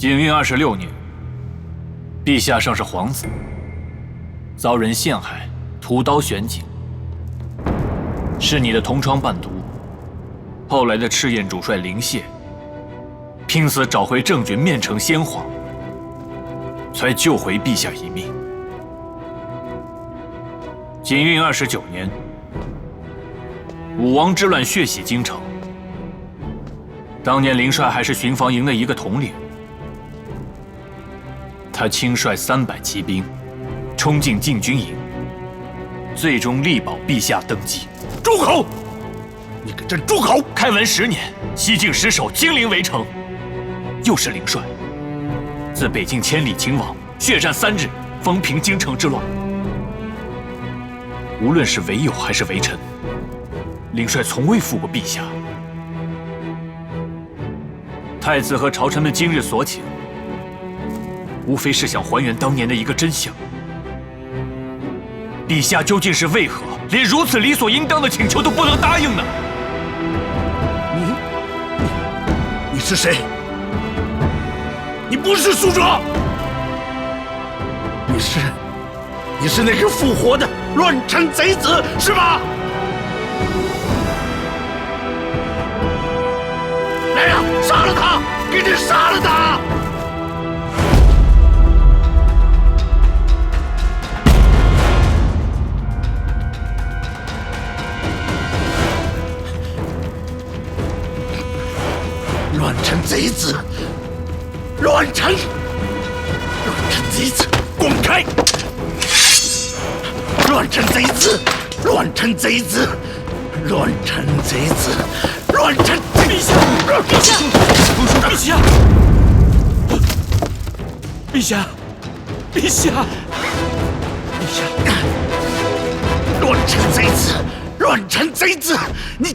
景运二十六年，陛下尚是皇子，遭人陷害，屠刀悬颈，是你的同窗伴读。后来的赤焰主帅灵燮，拼死找回郑军，面呈先皇，才救回陛下一命。景运二十九年，武王之乱血洗京城。当年林帅还是巡防营的一个统领，他亲率三百骑兵，冲进禁军营，最终力保陛下登基。住口！你给朕住口！开文十年，西境失守，金陵围城，又是灵帅。自北境千里秦王血战三日，风平京城之乱。无论是为友还是为臣，灵帅从未负过陛下。太子和朝臣们今日所请，无非是想还原当年的一个真相。陛下究竟是为何连如此理所应当的请求都不能答应呢？你，你，你是谁？你不是苏哲，你是，你是那个复活的乱臣贼子，是吗？乱臣贼子！乱臣！乱臣贼子，滚开！乱臣贼子！乱臣贼子！乱臣贼子！乱臣！陛下！陛下！陛下！陛下！陛下！陛下！乱臣贼子！乱臣贼子！你！